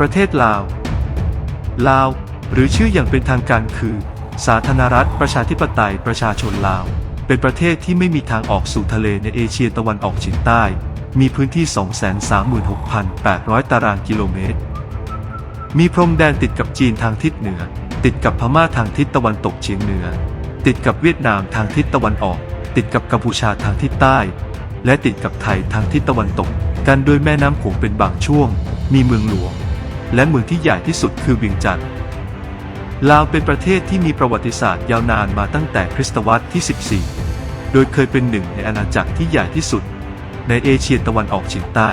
ประเทศลาว ลาว หรือชื่ออย่างเป็นทางการคือ สาธารณรัฐประชาธิปไตยประชาชนลาว เป็นประเทศที่ไม่มีทางออกสู่ทะเลในเอเชียตะวันออกเฉียงใต้ มีพื้นที่ 236,800 ตารางกิโลเมตร มีพรมแดนติดกับจีนทางทิศเหนือ ติดกับพม่าทางทิศตะวันตกเฉียงเหนือ ติดกับเวียดนามทางทิศตะวันออก ติดกับกัมพูชาทางทิศใต้ และติดกับไทยทางทิศตะวันตก กันด้วยแม่น้ำโขงเป็นบางช่วง มีเมืองหลวง และเมืองที่ใหญ่ที่สุดคือเวียงจันทร์ลาวเป็นประเทศที่มีประวัติศาสตร์ยาวนานมาตั้งแต่คริสตวรรษที่ 14 โดยเคยเป็นหนึ่งในอาณาจักรที่ใหญ่ที่สุด ในเอเชียตะวันออกเฉียงใต้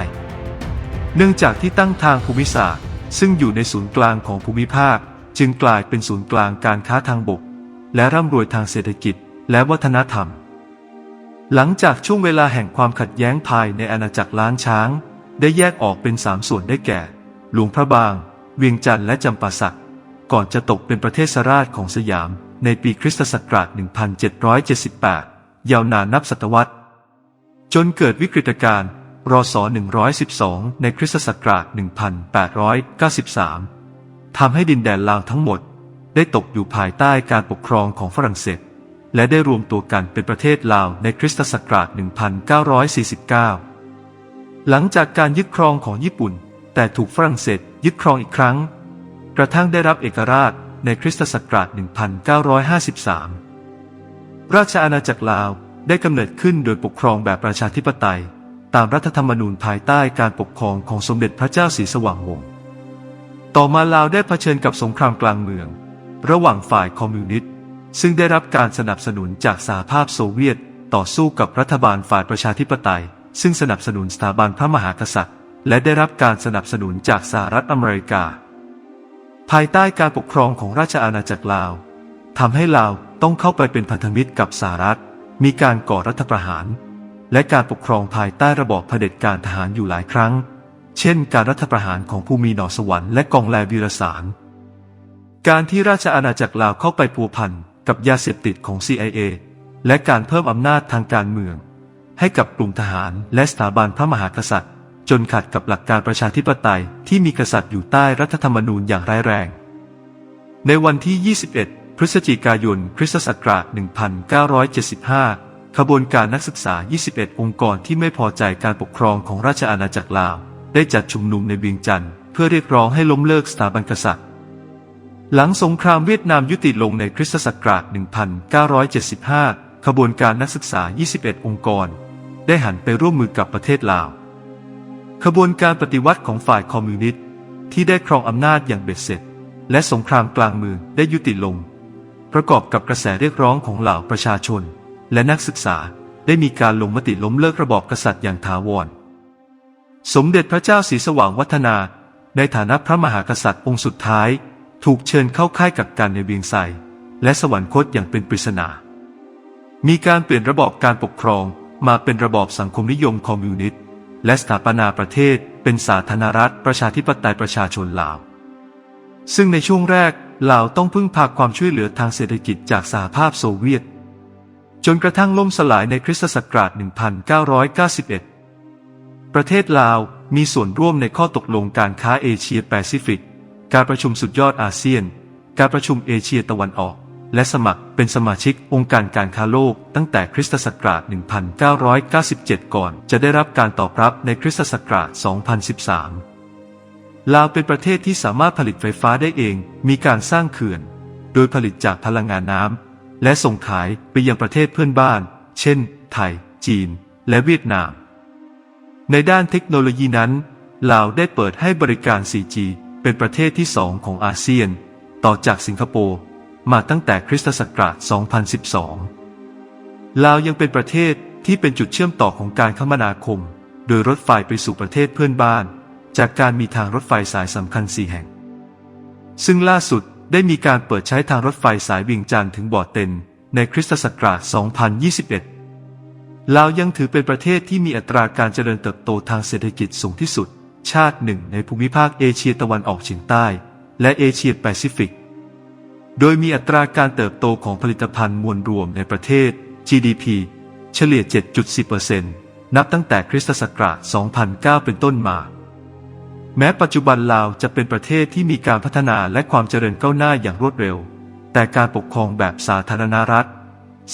เนื่องจากที่ตั้งทางภูมิศาสตร์ ซึ่งอยู่ในศูนย์กลางของภูมิภาค จึงกลายเป็นศูนย์กลางการค้าทางบก และร่ำรวยทางเศรษฐกิจและวัฒนธรรม หลังจากช่วงเวลาแห่งความขัดแย้งภายในอาณาจักรล้านช้าง ได้แยกออกเป็นสามส่วนได้แก่ หลวงพระบาง เวียงจันทร์และจำปาสัก ก่อนจะตกเป็นประเทศสราชของสยาม ในปีคริสตศักราช 1778 ยาวนานนับศตวรรษ จนเกิดวิกฤตการณ์รศ112 ในคริสตศักราช 1893 ทำให้ดินแดนลาวทั้งหมด ได้ตกอยู่ภายใต้การปกครองของฝรั่งเศส และได้รวมตัวกันเป็นประเทศลาวในคริสตศักราช 1949 หลังจากการยึดครองของญี่ปุ่น แต่ถูกฝรั่งเศสยึดครองอีกครั้ง กระทั่งได้รับเอกราชในคริสตศักราช 1953 ราชอาณาจักรลาวได้กำเนิดขึ้นโดยปกครองแบบประชาธิปไตย ตามรัฐธรรมนูญภายใต้การปกครองของสมเด็จพระเจ้าศรีสว่างวงศ์ต่อมาลาวได้เผชิญกับสงครามกลางเมือง ระหว่างฝ่ายคอมมิวนิสต์ซึ่งได้รับการสนับสนุนจากสหภาพโซเวียต ต่อสู้กับรัฐบาลฝ่ายประชาธิปไตย ซึ่งสนับสนุนสถาบันพระมหากษัตริย์ และได้รับการสนับสนุนจากสหรัฐอเมริกา ภายใต้การปกครองของราชอาณาจักรลาวทำให้ลาวต้องเข้าไปเป็นพันธมิตรกับสหรัฐ มีการก่อรัฐประหาร และการปกครองภายใต้ระบอบเผด็จการทหารอยู่หลายครั้ง เช่น การรัฐประหารของภูมิหนอสวรรค์และกองแลวีรสาร การที่ราชอาณาจักรลาวเข้าไปพัวพันกับยาเสพติดของ CIA และการเพิ่มอำนาจทางการเมือง ให้กับกลุ่มทหารและสถาบันพระมหากษัตริย์ จนขัดกับหลักการประชาธิปไตยที่มีกษัตริย์อยู่ใต้รัฐธรรมนูญอย่างร้ายแรง ในวันที่ 21 พฤศจิกายน คริสตศักราช 1975 ขบวนการนักศึกษา 21 องค์กรที่ไม่พอใจการปกครองของราชอาณาจักรลาว ได้จัดชุมนุมในเวียงจันทร์เพื่อเรียกร้องให้ล้มเลิกสถาบันกษัตริย์ หลังสงครามเวียดนามยุติลงในคริสตศักราช 1975 ขบวนการนักศึกษา 21 องค์กร ได้หันไปร่วมมือกับประเทศลาว ขบวนการปฏิวัติของฝ่ายคอมมิวนิสต์ที่ได้ครองอำนาจอย่างเบ็ดเสร็จ และสงครามกลางเมืองได้ยุติลง ประกอบกับกระแสเรียกร้องของเหล่าประชาชน และนักศึกษาได้มีการลงมติล้มเลิกระบอบกษัตริย์อย่างถาวร สมเด็จพระเจ้าศรีสว่างวัฒนา ในฐานะพระมหากษัตริย์องค์สุดท้าย ถูกเชิญเข้าค่ายกักกันในเวียงไซและสวรรคตอย่างเป็นปริศนา มีการเปลี่ยนระบอบการปกครองมาเป็นระบอบสังคมนิยมคอมมิวนิสต์ และสถาปนาประเทศเป็นสาธารณรัฐประชาธิปไตยประชาชนลาว ซึ่งในช่วงแรกลาวต้องพึ่งพาความช่วยเหลือทางเศรษฐกิจจากสหภาพโซเวียต จนกระทั่งล่มสลายในคริสตศักราช 1991 ประเทศลาวมีส่วนร่วมในข้อตกลงการค้าเอเชียแปซิฟิก การประชุมสุดยอดอาเซียน การประชุมเอเชียตะวันออก และสมัครเป็นสมาชิกองค์การการค้าโลกตั้งแต่คริสตศักราช 1997 ก่อน จะได้รับการตอบรับในคริสตศักราช 2013 ลาวเป็นประเทศที่สามารถผลิตไฟฟ้าได้เอง มีการสร้างเขื่อน โดยผลิตจากพลังงานน้ำและส่งขายไปยังประเทศเพื่อนบ้าน เช่น ไทย จีน และเวียดนาม ในด้านเทคโนโลยีนั้น ลาวได้เปิดให้บริการ 4G เป็นประเทศที่สองของอาเซียน ต่อจากสิงคโปร์ มาตั้งแต่คริสตศักราช 2012 ลาวยังเป็นประเทศที่เป็นจุดเชื่อมต่อของการคมนาคม โดยรถไฟไปสู่ประเทศเพื่อนบ้าน จากการมีทางรถไฟสายสำคัญสี่แห่ง ซึ่งล่าสุดได้มีการเปิดใช้ทางรถไฟสายเวียงจันทร์ถึงบ่อเต็นในคริสตศักราช 2021 ลาวยังถือเป็นประเทศที่มีอัตราการเจริญเติบโตทางเศรษฐกิจสูงที่สุด ชาติหนึ่งในภูมิภาคเอเชียตะวันออกเฉียงใต้ และเอเชียแปซิฟิก โดยมีอัตราการเติบโตของผลิตภัณฑ์มวลรวมในประเทศ GDP เฉลี่ย 7.4%นับตั้งแต่คริสตศักราช 2009 เป็นต้นมา แม้ปัจจุบันลาวจะเป็นประเทศที่มีการพัฒนาและความเจริญก้าวหน้าอย่างรวดเร็ว แต่การปกครองแบบสาธารณรัฐ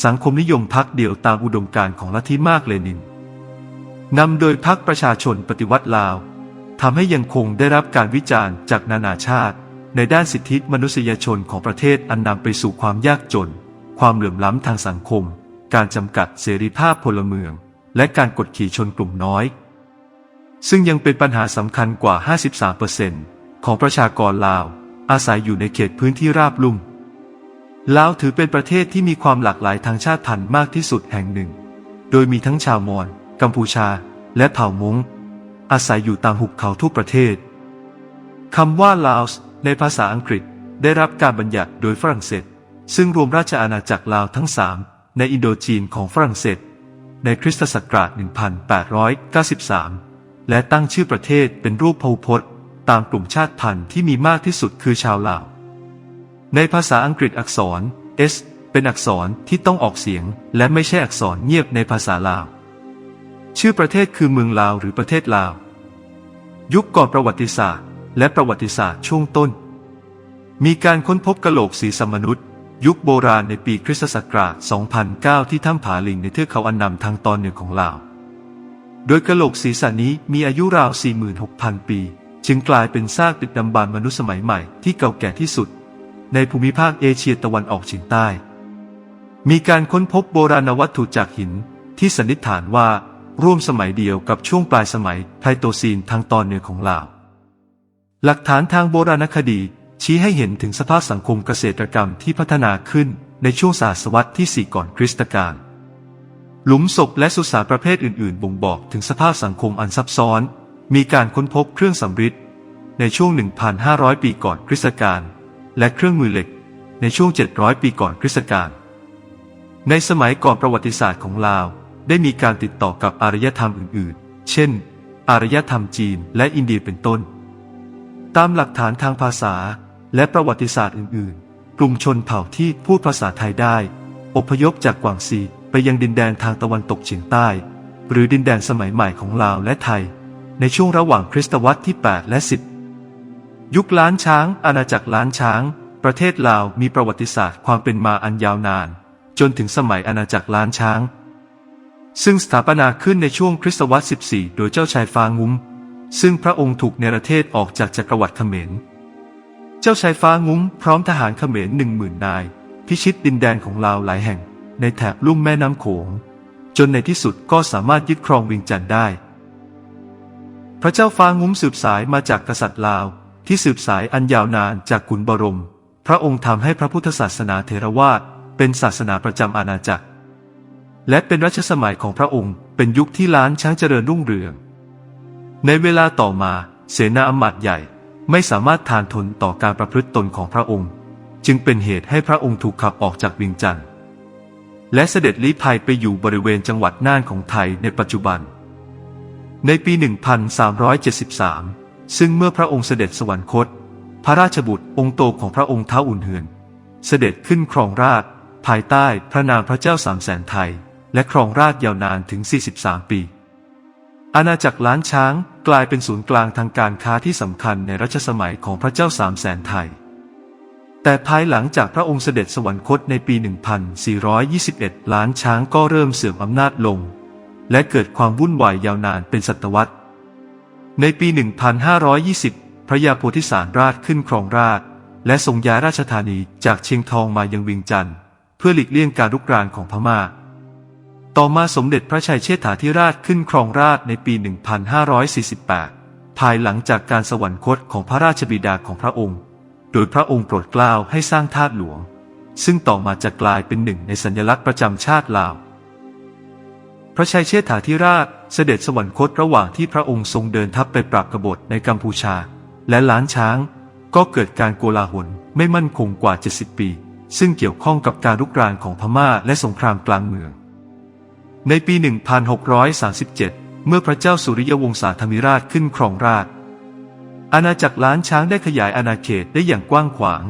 สังคมนิยมพักเดียวตามอุดมการณ์ของลัทธิมากเลนินนำโดยพรรคประชาชนปฏิวัติลาวทำให้ยังคงได้รับการวิจารณ์จากนานาชาติ ในด้านสิทธิมนุษยชนของประเทศอันนำไปสู่ความยากจน ความเหลื่อมล้ำทางสังคม การจำกัดเสรีภาพพลเมือง และการกดขี่ชนกลุ่มน้อย ซึ่งยังเป็นปัญหาสำคัญกว่า 53%ของประชากรลาว อาศัยอยู่ในเขตพื้นที่ราบลุ่มลาวถือเป็นประเทศที่มีความหลากหลายทางชาติพันธุ์มากที่สุดแห่งหนึ่ง โดยมีทั้งชาวมอญ กัมพูชา และเผ่ามงอาศัยอยู่ตามหุบเขาทุกประเทศคำว่าลาวส์ ในภาษาอังกฤษได้รับการบัญญัติโดยฝรั่งเศส ซึ่งรวมราชอาณาจักรลาวทั้งสามในอินโดจีนของฝรั่งเศส ในคริสตศักราช 1893 และตั้งชื่อประเทศเป็นรูปพหุพจน์ ตามกลุ่มชาติพันธุ์ที่มีมากที่สุดคือชาวลาว ในภาษาอังกฤษอักษร S เป็นอักษรที่ต้องออกเสียง และไม่ใช่อักษรเงียบในภาษาลาว ชื่อประเทศคือเมืองลาวหรือประเทศลาว ยุคก่อนประวัติศาสตร์ และประวัติศาสตร์ช่วงต้น มีการค้นพบกะโหลกศีรษะมนุษย์ ยุคโบราณในปีคริสตศักราช 2009 ที่ถ้ำผาลิงในเทือกเขาอันนำทางตอนเหนือของลาว โดยกะโหลกศีรษะนี้มีอายุราว 46,000 ปี จึงกลายเป็นซากดึกดำบรรพ์มนุษย์สมัยใหม่ที่เก่าแก่ที่สุด ในภูมิภาคเอเชียตะวันออกเฉียงใต้ มีการค้นพบโบราณวัตถุจากหินที่สันนิษฐานว่าร่วมสมัยเดียวกับช่วงปลายสมัยไพลโตซีนทางตอนเหนือของลาว หลักฐานทางโบราณคดี ชี้ให้เห็นถึงสภาพสังคมเกษตรกรรมที่พัฒนาขึ้นในช่วงศตวรรษที่ 4 ก่อนคริสตกาลหลุมศพและสุสานประเภทอื่น ๆ บ่งบอกถึงสภาพสังคมอันซับซ้อน มีการค้นพบเครื่องสำริดในช่วง 1,500 ปีก่อนคริสตกาลและเครื่องมือเหล็กในช่วง 700 ปีก่อนคริสตกาลในสมัยก่อนประวัติศาสตร์ของลาว ได้มีการติดต่อกับอารยธรรมอื่น ๆ เช่น อารยธรรมจีนและอินเดียเป็นต้น ตามหลักฐานทางภาษาและประวัติศาสตร์อื่น ๆ กลุ่มชนเผ่าที่พูดภาษาไทยได้ อพยพจากกวางซีไปยังดินแดนทางตะวันตกเฉียงใต้ หรือดินแดนสมัยใหม่ของลาวและไทย ในช่วงระหว่างคริสตวรรษที่ 8 และ 10 ยุคล้านช้าง อาณาจักรล้านช้าง ประเทศลาวมีประวัติศาสตร์ความเป็นมาอันยาวนาน จนถึงสมัยอาณาจักรล้านช้าง ซึ่งสถาปนาขึ้นในช่วงคริสตวรรษ 14 โดยเจ้าชายฟางุ้ม ซึ่งพระองค์ถูกเนรเทศออกจากจักรวรรดิเขมร เจ้าชายฟ้างุ้มพร้อมทหารเขมรหนึ่งหมื่นนาย พิชิตดินแดนของลาวหลายแห่ง ในแถบลุ่มแม่น้ำโขง จนในที่สุดก็สามารถยึดครองเวียงจันทร์ได้ พระเจ้าฟ้างุ้มสืบสายมาจากกษัตริย์ลาว ที่สืบสายอันยาวนานจากขุนบรม พระองค์ทำให้พระพุทธศาสนาเทรวาสเป็นศาสนาประจำอาณาจักร และเป็นรัชสมัยของพระองค์เป็นยุคที่ล้านช้างเจริญรุ่งเรือง ในเวลาต่อมาเสนาอมาตย์ใหญ่ไม่สามารถทานทนต่อการประพฤติตนของพระองค์ จึงเป็นเหตุให้พระองค์ถูกขับออกจากเวียงจันทร์และเสด็จลี้ภัยไปอยู่บริเวณจังหวัดน่านของไทยในปัจจุบัน ในปี 1373 ซึ่งเมื่อพระองค์เสด็จสวรรคต พระราชบุตรองค์โตของพระองค์เท้าอุ่นเหือน เสด็จขึ้นครองราชภายใต้พระนามพระเจ้าสามแสนไทย และครองราชย์ยาวนานถึง 43 ปี อาณาจักรล้านช้างกลายเป็นศูนย์กลางทางการค้าที่สำคัญในรัชสมัยของพระเจ้าสามแสนไทย แต่ภายหลังจากพระองค์เสด็จสวรรคตในปี 1421 ล้านช้างก็เริ่มเสื่อมอำนาจลง และเกิดความวุ่นวายยาวนานเป็นศตวรรษ ในปี 1520 พระยาโพธิสารราชขึ้นครองราช และทรงย้ายราชธานีจากเชียงทองมายังเวียงจันทร์เพื่อหลีกเลี่ยงการรุกรานของพม่า ต่อมาสมเด็จพระชัยเชษฐาธิราชขึ้นครองราชในปี 1548 ภายหลังจากการสวรรคตของพระราชบิดาของพระองค์ โดยพระองค์โปรดเกล้าให้สร้างธาตุหลวง ซึ่งต่อมาจะกลายเป็นหนึ่งในสัญลักษณ์ประจำชาติลาว พระชัยเชษฐาธิราชเสด็จสวรรคตระหว่างที่พระองค์ทรงเดินทัพไปปราบกบฏในกัมพูชา และล้านช้าง ก็เกิดการโกลาหลไม่มั่นคงกว่า 70 ปี ซึ่งเกี่ยวข้องกับการรุกรานของพม่าและสงครามกลางเมือง ในปี 1637 เมื่อพระเจ้าสุริยวงศาธมิราชขึ้นครองราชอาณาจักรล้านช้างได้ขยายอาณาเขตได้อย่างกว้างขวาง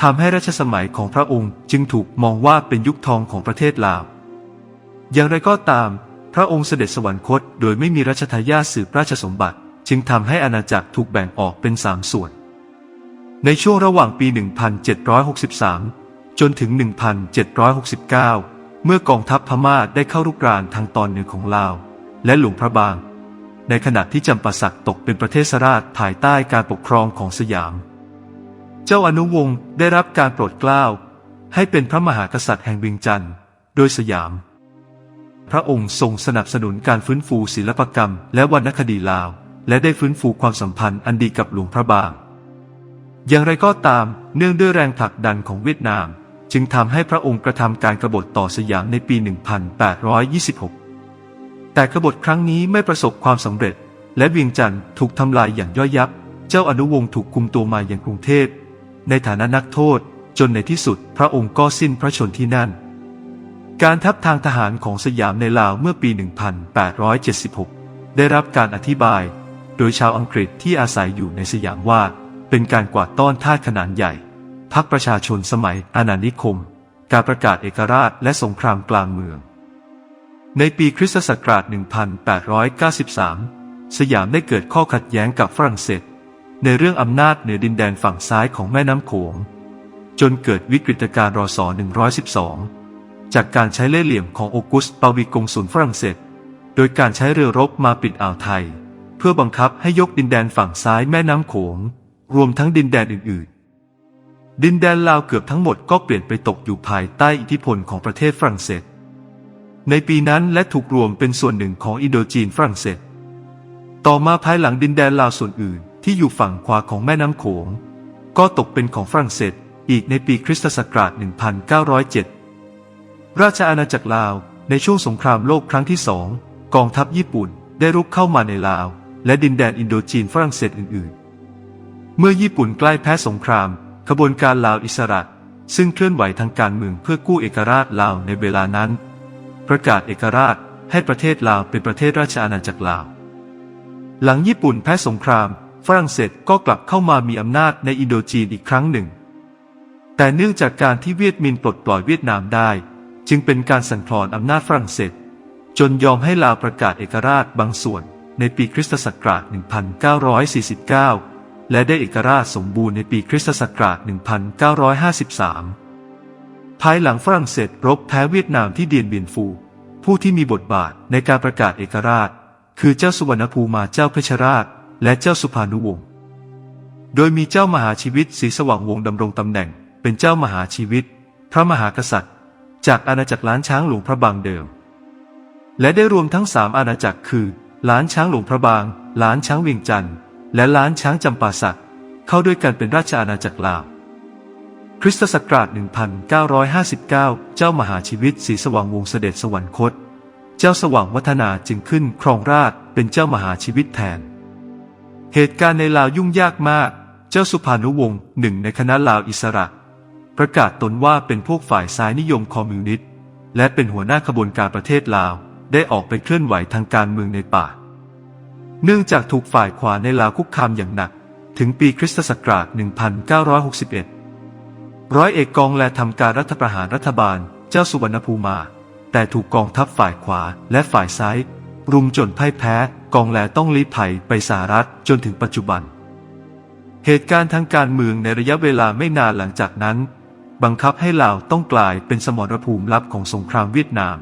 ทำให้รัชสมัยของพระองค์จึงถูกมองว่าเป็นยุคทองของประเทศลาว อย่างไรก็ตาม พระองค์เสด็จสวรรคตโดยไม่มีรัชทายาทสืบราชสมบัติ จึงทำให้อาณาจักรถูกแบ่งออกเป็นสามส่วน ในช่วงระหว่างปี 1763 จนถึง 1769 เมื่อกองทัพพม่าได้เข้ารุกรานทางตอนเหนือของลาว และหลวงพระบาง ในขณะที่จำปาสักตกเป็นประเทศราชภายใต้การปกครองของสยาม เจ้าอนุวงศ์ได้รับการโปรดเกล้าให้เป็นพระมหากษัตริย์แห่งเวียงจันทร์โดยสยาม พระองค์ทรงสนับสนุนการฟื้นฟูศิลปกรรม และวรรณคดีลาว และได้ฟื้นฟูความสัมพันธ์อันดีกับหลวงพระบาง อย่างไรก็ตามเนื่องด้วยแรงผลักดันของเวียดนาม จึงทำให้พระองค์กระทำการกบฏต่อสยามในปี 1826 แต่กบฏครั้งนี้ไม่ประสบความสำเร็จ และเวียงจันทร์ถูกทำลายอย่างย่อยยับ เจ้าอนุวงศ์ถูกคุมตัวมาอย่างกรุงเทพ ในฐานะนักโทษ จนในที่สุดพระองค์ก็สิ้นพระชนที่นั่น การทัพทางทหารของสยามในลาวเมื่อปี 1876 ได้รับการอธิบาย โดยชาวอังกฤษที่อาศัยอยู่ในสยามว่า เป็นการกวาดต้อนทาสขนาดใหญ่ พักประชาชนสมัยอาณานิคม การประกาศเอกราชและสงครามกลางเมือง ในปีคริสตศักราช 1893 สยามได้เกิดข้อขัดแย้งกับฝรั่งเศส ในเรื่องอำนาจเหนือดินแดนฝั่งซ้ายของแม่น้ำโขง จนเกิดวิกฤตการณ์รศ112 จากการใช้เล่ห์เหลี่ยมของโอกุสต์ปาวีกงสุลฝรั่งเศส โดยการใช้เรือรบมาปิดอ่าวไทย เพื่อบังคับให้ยกดินแดนฝั่งซ้ายแม่น้ำโขง รวมทั้งดินแดนอื่นๆ ดินแดนลาวเกือบทั้งหมดก็เปลี่ยนไปตกอยู่ภายใต้อิทธิพลของประเทศฝรั่งเศส ในปีนั้นและถูกรวมเป็นส่วนหนึ่งของอินโดจีนฝรั่งเศส ต่อมาภายหลังดินแดนลาวส่วนอื่นที่อยู่ฝั่งขวาของแม่น้ำโขง ก็ตกเป็นของฝรั่งเศสอีกในปีคริสตศักราช 1907 ราชอาณาจักรลาวในช่วงสงครามโลกครั้งที่สองกองทัพญี่ปุ่นได้รุกเข้ามาในลาว และดินแดนอินโดจีนฝรั่งเศสอื่น ๆ เมื่อญี่ปุ่นใกล้แพ้สงคราม ขบวนการลาวอิสระซึ่งเคลื่อนไหวทางการเมืองเพื่อกู้เอกราชลาวในเวลานั้น ประกาศเอกราชให้ประเทศลาวเป็นประเทศราชอาณาจักรลาว หลังญี่ปุ่นแพ้สงคราม ฝรั่งเศสก็กลับเข้ามามีอำนาจในอินโดจีนอีกครั้งหนึ่ง แต่เนื่องจากการที่เวียดมินปลดปล่อยเวียดนามได้ จึงเป็นการสั่นคลอนอำนาจฝรั่งเศส จนยอมให้ลาวประกาศเอกราชบางส่วนในปีคริสตศักราช 1949 และได้เอกราชสมบูรณ์ในปีคริสตศักราช 1953 ภายหลังฝรั่งเศสรบแพ้เวียดนามที่เดียนเบียนฟู ผู้ที่มีบทบาทในการประกาศเอกราช คือเจ้าสุวรรณภูมาเจ้าเพชรราช และเจ้าสุภานุวงศ์ โดยมีเจ้ามหาชีวิตศรีสว่างวงดำรงตำแหน่ง เป็นเจ้ามหาชีวิต พระมหากษัตริย์ จากอาณาจักรล้านช้างหลวงพระบางเดิม และได้รวมทั้งสามอาณาจักรคือล้านช้างหลวงพระบาง ล้านช้างเวียงจันทร์ และล้านช้างจำปาสักเข้าด้วยกันเป็นราชอาณาจักรลาว คริสตศักราช 1959 เจ้ามหาชีวิตศรีสว่างวงเสด็จสวรรคต เจ้าสว่างวัฒนาจึงขึ้นครองราชเป็นเจ้ามหาชีวิตแทน เหตุการณ์ในลาวยุ่งยากมาก เจ้าสุภานุวงศ์หนึ่งในคณะลาวอิสระ ประกาศตนว่าเป็นพวกฝ่ายซ้ายนิยมคอมมิวนิสต์และเป็นหัวหน้าขบวนการประเทศลาวได้ออกไปเคลื่อนไหวทางการเมืองในป่า เนื่องจากถูกฝ่ายขวาในลาวคุกคามอย่างหนัก ถึงปีคริสตศักราช 1961 ร้อยเอกกองแลทำการรัฐประหารรัฐบาลเจ้าสุวรรณภูมา แต่ถูกกองทัพฝ่ายขวาและฝ่ายซ้าย รุมจนพ่ายแพ้ กองแลต้องลี้ภัยไปสหรัฐจนถึงปัจจุบัน เหตุการณ์ทางการเมืองในระยะเวลาไม่นานหลังจากนั้น บังคับให้ลาวต้องกลายเป็นสมรภูมิลับของสงครามเวียดนาม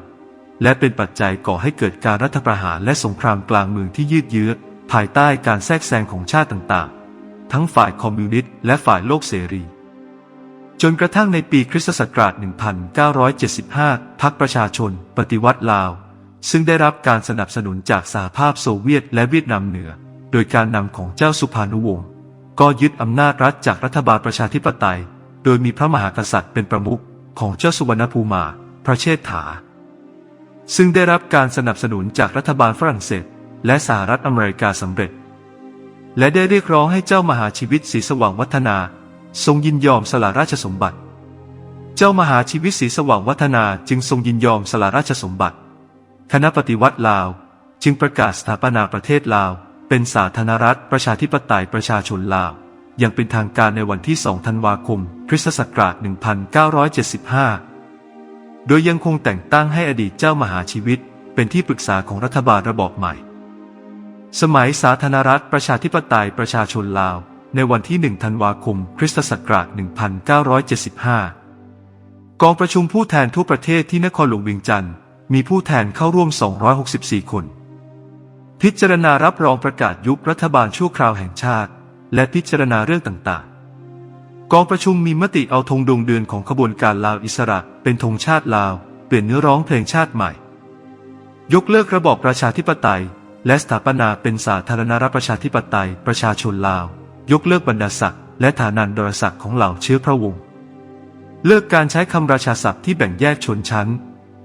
และเป็นปัจจัยก่อให้เกิดการรัฐประหารและสงครามกลางเมืองที่ยืดเยื้อภายใต้การแทรกแซงของชาติต่างๆ ทั้งฝ่ายคอมมิวนิสต์และฝ่ายโลกเสรี จนกระทั่งในปีคริสตศักราช 1975 พรรคประชาชน ปฏิวัติลาว ซึ่งได้รับการสนับสนุนจากสหภาพโซเวียตและเวียดนามเหนือ โดยการนำของเจ้าสุภานุวงศ์ก็ยึดอำนาจรัฐจากรัฐบาลประชาธิปไตย โดยมีพระมหากษัตริย์เป็นประมุขของเจ้าสุวรรณภูมา พระเชษฐา ซึ่งได้รับการสนับสนุนจากรัฐบาลฝรั่งเศส และสหรัฐอเมริกาสำเร็จ และได้เรียกร้องให้เจ้ามหาชีวิตศรีสว่างวัฒนา ทรงยินยอมสละราชสมบัติ เจ้ามหาชีวิตศรีสว่างวัฒนาจึงทรงยินยอมสละราชสมบัติ คณะปฏิวัติลาว จึงประกาศสถาปนาประเทศลาว เป็นสาธารณรัฐประชาธิปไตยประชาชนลาวอย่างเป็นทางการในวันที่ 2 ธันวาคม คริสตศักราช 1975 โดยยังคงแต่งตั้งให้อดีตเจ้ามหาชีวิต เป็นที่ปรึกษาของรัฐบาลระบอบใหม่ สมัยสาธารณรัฐประชาธิปไตยประชาชนลาว ในวันที่ 1 ธันวาคม คริสตศักราช 1975 กองประชุมผู้แทนทั่วประเทศที่นครหลวงเวียงจันทร์มีผู้แทนเข้าร่วม 264 คน พิจารณารับรองประกาศยุบรัฐบาลชั่วคราวแห่งชาติ และพิจารณาเรื่องต่างๆ กองประชุมมีมติเอาธงดวงเดือนของขบวนการลาวอิสระเป็นธงชาติลาว เปลี่ยนเนื้อร้องเพลงชาติใหม่ ยกเลิกระบอบประชาธิปไตย และสถาปนาเป็นสาธารณรัฐประชาธิปไตยประชาชนลาว ยกเลิกบรรดาศักดิ์และฐานันดรศักดิ์ของเหล่าเชื้อพระวงศ์เลิกการใช้คำราชาศัพท์ที่แบ่งแยกชนชั้น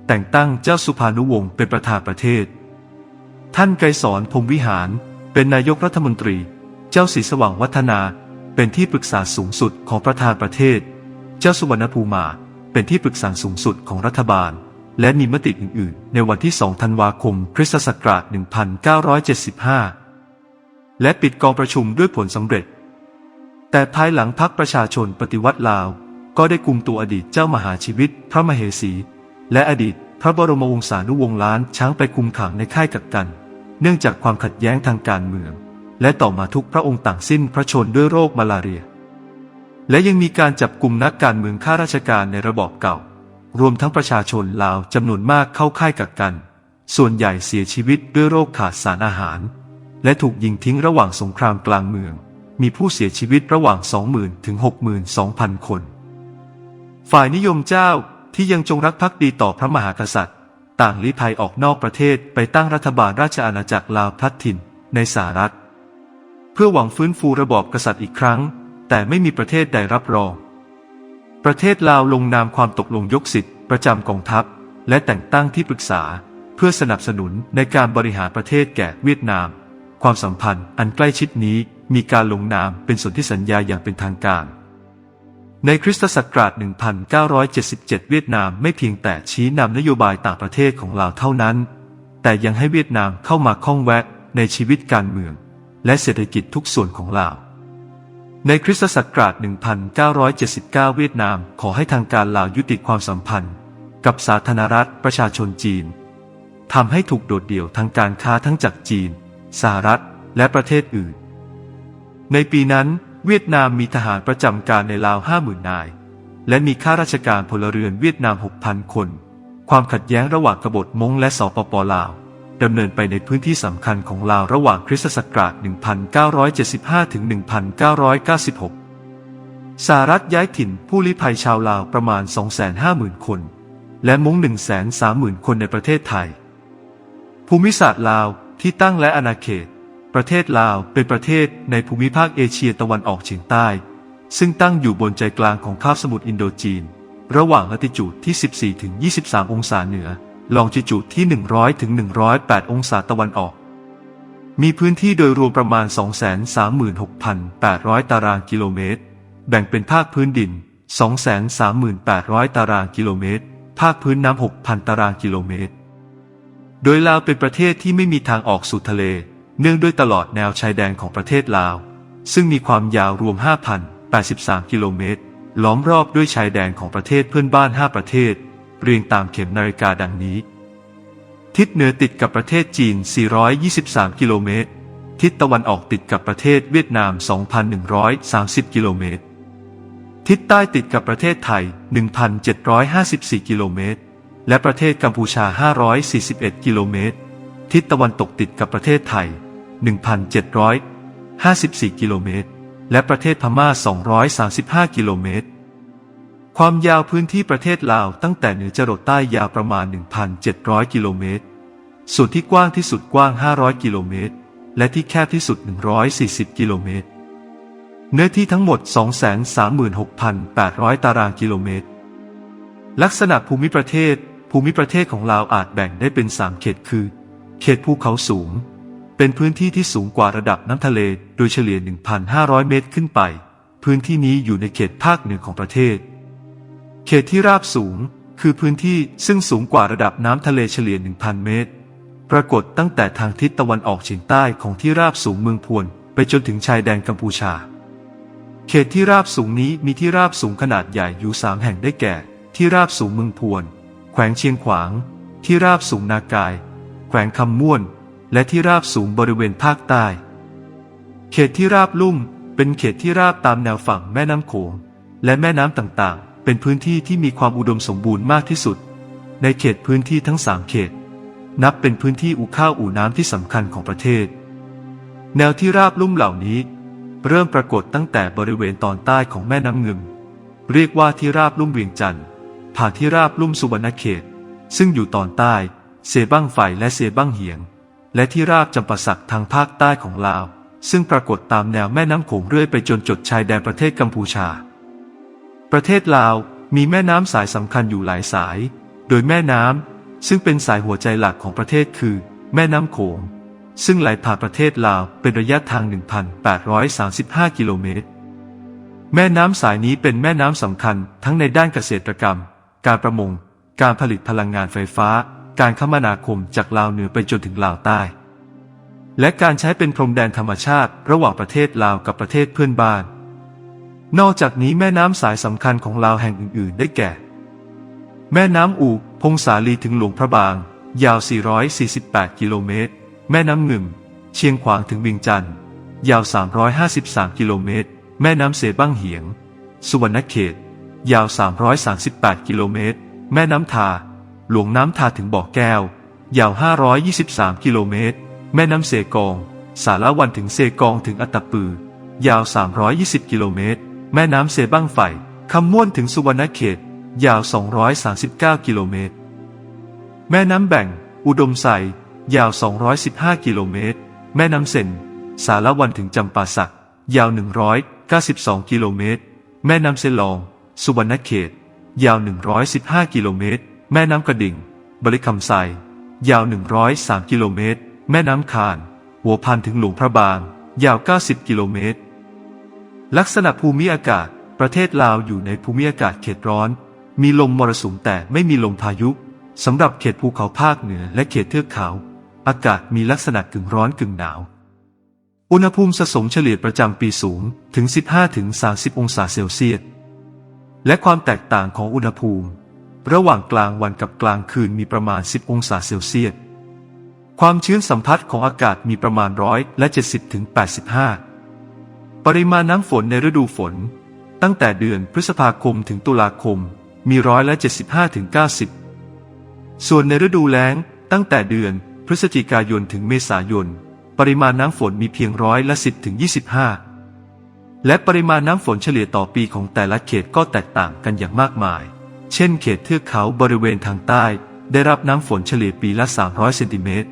แต่งตั้งเจ้าสุภานุวงศ์เป็นประธานประเทศ ท่านไกรสอนพรหมวิหาร เป็นนายกรัฐมนตรี เจ้าศรีสว่างวัฒนา เป็นที่ปรึกษาสูงสุดของประธานประเทศ เจ้าสุวรรณภูมา เป็นที่ปรึกษาสูงสุดของรัฐบาล และมีมติอื่นๆ ในวันที่ 2 ธันวาคม คริสตศักราช 1975 และปิดกองประชุมด้วยผลสำเร็จ แต่ภายหลังพักประชาชนปฏิวัติลาว ก็ได้กุมตัวอดีตเจ้ามหาชีวิต พระมเหสี และอดีตพระบรมวงศานุวงศ์ล้านช้างไปคุมขังในค่ายกักกัน เนื่องจากความขัดแย้งทางการเมือง และต่อมาทุกพระองค์ต่างสิ้นพระชนด้วยโรคมาลาเรีย และยังมีการจับกลุ่มนักการเมืองข้าราชการในระบอบเก่า รวมทั้งประชาชนลาวจำนวนมากเข้าค่ายกักกัน ส่วนใหญ่เสียชีวิตด้วยโรคขาดสารอาหาร และถูกยิงทิ้งระหว่างสงครามกลางเมือง มีผู้เสียชีวิตระหว่าง 20,000 ถึง 62,000 คน ฝ่ายนิยมเจ้าที่ยังจงรักภักดีต่อพระมหากษัตริย์ ต่างลี้ภัยออกนอกประเทศไปตั้งรัฐบาลราชอาณาจักรลาวพลัดถิ่นในสหรัฐ เพื่อหวังฟื้นฟูระบอบกษัตริย์อีกครั้ง แต่ไม่มีประเทศใดรับรอง ประเทศลาวลงนามความตกลงยกสิทธิ์ประจำกองทัพ และแต่งตั้งที่ปรึกษา เพื่อสนับสนุนในการบริหารประเทศแก่เวียดนาม ความสัมพันธ์อันใกล้ชิดนี้มีการลงนามเป็นสนธิสัญญาอย่างเป็นทางการ ในคริสตศักราช 1977 เวียดนามไม่เพียงแต่ชี้นำนโยบายต่างประเทศของลาวเท่านั้น แต่ยังให้เวียดนามเข้ามาข้องแวะในชีวิตการเมือง และเศรษฐกิจทุกส่วนของลาว ในคริสตศักราช 1979 เวียดนามขอให้ทางการลาวยุติความสัมพันธ์ กับสาธารณรัฐประชาชนจีนทำให้ถูกโดดเดี่ยวทางการค้าทั้งจากจีน สหรัฐ และประเทศอื่น ในปีนั้น เวียดนามมีทหารประจำการในลาว 50,000 นาย และมีข้าราชการพลเรือนเวียดนาม 6,000 คน ความขัดแย้งระหว่างกบฏมงและสปปลาว ดำเนินไปในพื้นที่สำคัญของลาวระหว่างคริสตศักราช 1975 ถึง 1996 สหรัฐย้ายถิ่นผู้ลี้ภัยชาวลาวประมาณ 250,000 คน และม้ง 130,000 คนในประเทศไทย ภูมิศาสตร์ลาวที่ตั้งและอาณาเขต ประเทศลาวเป็นประเทศในภูมิภาคเอเชียตะวันออกเฉียงใต้ ซึ่งตั้งอยู่บนใจกลางของคาบสมุทรอินโดจีน ระหว่างลัติจูดที่ 14-23 องศาเหนือ ลองจิจูดที่ 100ถึง108 องศาตะวันออก มีพื้นที่โดยรวมประมาณ 236,800 ตารางกิโลเมตร แบ่งเป็นภาคพื้นดิน 238,800 ตารางกิโลเมตร ภาคพื้นน้ำ 6,000 ตารางกิโลเมตร โดยลาวเป็นประเทศที่ไม่มีทางออกสู่ทะเล เนื่องด้วยตลอดแนวชายแดนของประเทศลาว ซึ่งมีความยาวรวม 5,083 กิโลเมตร ล้อมรอบด้วยชายแดนของประเทศเพื่อนบ้าน 5 ประเทศ เรียงตามเข็มนาฬิกาดังนี้ ทิศเหนือติดกับประเทศจีน 423 กิโลเมตร ทิศตะวันออกติดกับประเทศเวียดนาม 2,130 กิโลเมตร ทิศใต้ติดกับประเทศไทย 1,754 กิโลเมตร และประเทศกัมพูชา 541 กิโลเมตร ทิศตะวันตกติดกับประเทศไทย 1,754 กิโลเมตร และประเทศพม่า 235 กิโลเมตร ความยาวพื้นที่ประเทศลาวตั้งแต่เหนือจรดใต้ยาวประมาณ 1,700 กิโลเมตร ส่วนที่กว้างที่สุดกว้าง 500 กิโลเมตร และที่แคบที่สุด 140 กิโลเมตร เนื้อที่ทั้งหมด 236,800 ตารางกิโลเมตร ลักษณะภูมิประเทศ ภูมิประเทศของลาวอาจแบ่งได้เป็น 3 เขตคือ เขตภูเขาสูง เป็นพื้นที่ที่สูงกว่าระดับน้ำทะเล โดยเฉลี่ย 1,500 เมตรขึ้นไป พื้นที่นี้อยู่ในเขตภาคเหนือของประเทศ เขตที่ราบสูงคือพื้นที่ซึ่งสูงกว่าระดับน้ำทะเลเฉลี่ย 1,000 เมตร ปรากฏตั้งแต่ทางทิศตะวันออกเฉียงใต้ของที่ราบสูงเมืองพวน ไปจนถึงชายแดนกัมพูชา เขตที่ราบสูงนี้มีที่ราบสูงขนาดใหญ่อยู่สามแห่งได้แก่ ที่ราบสูงเมืองพวน แขวงเชียงขวาง ที่ราบสูงนากาย แขวงคำม่วน และที่ราบสูงบริเวณภาคใต้ เขตที่ราบลุ่มเป็นเขตที่ราบตามแนวฝั่งแม่น้ำโขงและแม่น้ำต่างๆ เป็นพื้นที่ที่มีความอุดมสมบูรณ์มากที่สุด ในเขตพื้นที่ทั้งสามเขต นับเป็นพื้นที่อู่ข้าวอู่น้ำที่สำคัญของประเทศ แนวที่ราบลุ่มเหล่านี้ เริ่มปรากฏตั้งแต่บริเวณตอนใต้ของแม่น้ำเงิมเรียกว่าที่ราบลุ่มเวียงจันทร์ผ่านที่ราบลุ่มสุวรรณเขต ซึ่งอยู่ตอนใต้เซบั้งไฟและเซบั้งเหียง และที่ราบจำปาสักทางภาคใต้ของลาว ซึ่งปรากฏตามแนวแม่น้ำโขงเรื่อยไปจนจดชายแดนประเทศกัมพูชา ประเทศลาวมีแม่น้ำสายสำคัญอยู่หลายสาย โดยแม่น้ำซึ่งเป็นสายหัวใจหลักของประเทศคือ แม่น้ำโขง ซึ่งไหลผ่านประเทศลาวเป็นระยะทาง 1,835 กิโลเมตร แม่น้ำสายนี้เป็นแม่น้ำสำคัญทั้งในด้านเกษตรกรรม การประมง การผลิตพลังงานไฟฟ้า การคมนาคมจากลาวเหนือไปจนถึงลาวใต้ และการใช้เป็นพรมแดนธรรมชาติ ระหว่างประเทศลาวกับประเทศเพื่อนบ้าน นอกจากนี้แม่น้ำสายสำคัญของลาวแห่งอื่น ๆ ได้แก่ แม่น้ำอูพงสาลีถึงหลวงพระบาง ยาว 448 กิโลเมตร แม่น้ำหนึ่ง เชียงขวางถึงเวียงจันทร์ ยาว 353 กิโลเมตร แม่น้ำเสบ้างเหียง สุวรรณเขต ยาว 338 กิโลเมตร แม่น้ำทา หลวงน้ำทาถึงบ่อแก้ว ยาว 523 กิโลเมตร แม่น้ำเสกอง สารวันถึงเซกองถึงอัตตปือ ยาว 320 กิโลเมตร แม่น้ำเซบ้างไฟคำม่วนถึงสุวรรณเขต ยาว 239 กิโลเมตร แม่น้ำแบ่ง อุดมใสยาว 215 กิโลเมตร แม่น้ำเซนสารวันถึงจำปาสัก ยาว 192 กิโลเมตร แม่น้ำเซลอง สุวรรณเขต ยาว 115 กิโลเมตร แม่น้ำกระดิ่ง บริคำไซยาว 103 กิโลเมตร แม่น้ำคาน หัวพันถึงหลวงพระบาง ยาว 90 กิโลเมตร ลักษณะภูมิอากาศ ประเทศลาวอยู่ในภูมิอากาศเขตร้อน มีลมมรสุมแต่ไม่มีลมพายุสำหรับเขตภูเขาภาคเหนือและเขตเทือกเขา อากาศมีลักษณะกึ่งร้อนกึ่งหนาว อุณหภูมิสะสมเฉลี่ยประจำปีสูงถึง 15-30 องศาเซลเซียส และความแตกต่างของอุณหภูมิ ระหว่างกลางวันกับกลางคืนมีประมาณ 10 องศาเซลเซียส ความชื้นสัมผัสของอากาศมีประมาณร้อยและ70ถึง85 ปริมาณน้ำฝนในฤดูฝน ตั้งแต่เดือนพฤษภาคมถึงตุลาคม มีร้อยละ75ถึง90 ส่วนในฤดูแล้ง ตั้งแต่เดือนพฤศจิกายนถึงเมษายน ปริมาณน้ำฝนมีเพียงร้อยละ10ถึง25 และปริมาณน้ำฝนเฉลี่ยต่อปีของแต่ละเขตก็แตกต่างกันอย่างมากมาย เช่น เขตเทือกเขาบริเวณทางใต้ ได้รับน้ำฝนเฉลี่ยปีละ 300เซนติเมตร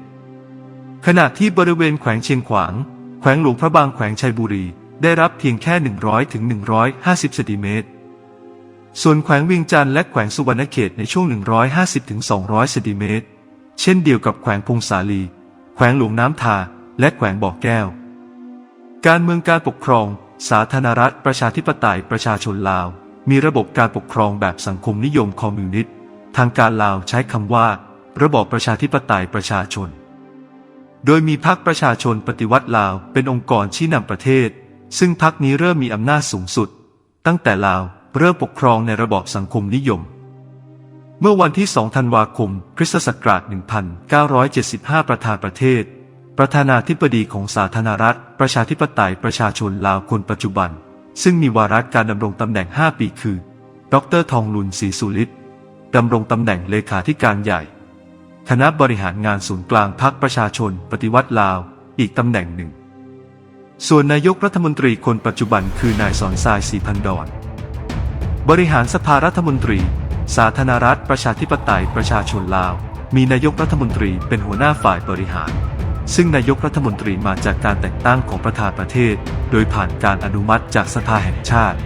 ขณะที่บริเวณแขวงเชียงขวาง แขวงหลวงพระบางแขวงชัยบุรี ได้รับเพียงแค่ 100ถึง150เซนติเมตร ส่วนแขวงเวียงจันทร์และแขวงสุวรรณเขตในช่วง 150ถึง200เซนติเมตร เช่นเดียวกับแขวงพงสาลี แขวงหลวงน้ำทา และแขวงบ่อแก้ว การเมืองการปกครอง สาธารณรัฐประชาธิปไตยประชาชนลาว มีระบบการปกครองแบบสังคมนิยมคอมมิวนิสต์ ทางการลาวใช้คำว่า ระบอบประชาธิปไตยประชาชน โดยมีพรรคประชาชนปฏิวัติลาวเป็นองค์กรชี้นำประเทศ ซึ่งพรรคนี้เริ่มมีอำนาจสูงสุด ตั้งแต่ลาวเริ่มปกครองในระบอบสังคมนิยม เมื่อวันที่ 2 ธันวาคม คริสตศักราช 1975 ประธานประเทศ ประธานาธิบดีของสาธารณรัฐ ประชาธิปไตยประชาชนลาวคนปัจจุบัน ซึ่งมีวาระการดำรงตำแหน่ง 5 ปีคือ ดรทองลุนศรีสุริตดำรงตำแหน่งเลขาธิการใหญ่ คณะบริหารงานศูนย์กลางพรรคประชาชน ปฏิวัติลาว อีกตำแหน่งหนึ่ง ส่วนนายกรัฐมนตรีคนปัจจุบันคือนายสอนทรายสีพันดอน บริหารสภารัฐมนตรี สาธารณรัฐประชาธิปไตยประชาชนลาว มีนายกรัฐมนตรีเป็นหัวหน้าฝ่ายบริหาร ซึ่งนายกรัฐมนตรีมาจากการแต่งตั้งของประธานประเทศ โดยผ่านการอนุมัติจากสภาแห่งชาติ